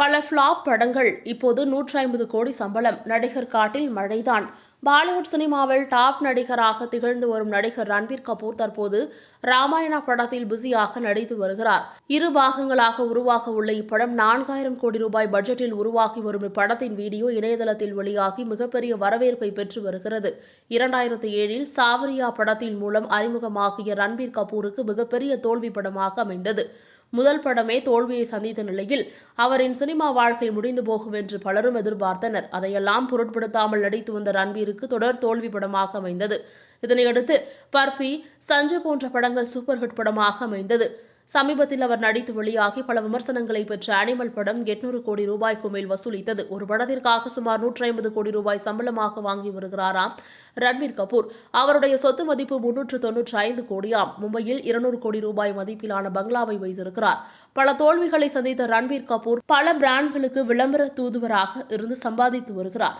பல ஃப்ளாப் படங்கள். இப்போது நூற்றி ஐம்பது கோடி சம்பளம். நடிகர் காட்டில் மழைதான். பாலிவுட் சினிமாவில் டாப் நடிகராக திகழ்ந்து வரும் நடிகர் ரன்பீர் கபூர் தற்போது ராமாயணா படத்தில் பிஸியாக நடித்து வருகிறார். இரு பாகங்களாக உருவாக உள்ள இப்படம் நான்காயிரம் கோடி ரூபாய் பட்ஜெட்டில் உருவாகி வரும் இப்படத்தின் வீடியோ இணையதளத்தில் வெளியாகி மிகப்பெரிய வரவேற்பை பெற்று வருகிறது. இரண்டாயிரத்தி ஏழில் சாவரியா படத்தின் மூலம் அறிமுகமாகிய ரன்பீர் கபூருக்கு மிகப்பெரிய தோல்வி படமாக அமைந்தது. முதல் படமே தோல்வியை சந்தித்த நிலையில் அவரின் சினிமா வாழ்க்கை முடிந்து போகும் என்று பலரும் எதிர்பார்த்தனர். அதையெல்லாம் பொருட்படுத்தாமல் நடித்து வந்த ரன்பீருக்கு தொடர் தோல்வி படமாக அமைந்தது. இதனையடுத்து பர்பி சஞ்சு போன்ற படங்கள் சூப்பர் ஹிட் படமாக அமைந்தது. சமீபத்தில் அவர் நடித்து வெளியாகி பல விமர்சனங்களை பெற்ற அனிமல் படம் எட்நூறு கோடி ரூபாய்க்கு மேல் வசூலித்தது. ஒரு படத்திற்காக சுமார் நூற்றி ஐம்பது கோடி ரூபாய் சம்பளமாக வாங்கி வருகிறாராம் ரன்வீர் கபூர். அவருடைய சொத்து மதிப்பு முன்னூற்று தொன்னூற்றி ஐந்து கோடியாம். மும்பையில் இருநூறு கோடி ரூபாய் மதிப்பிலான பங்களாவை வைத்திருக்கிறார். பல தோல்விகளை சந்தித்த ரன்வீர் கபூர் பல பிராண்ட்களுக்கு விளம்பர தூதுவராக இருந்து சம்பாதித்து வருகிறார்.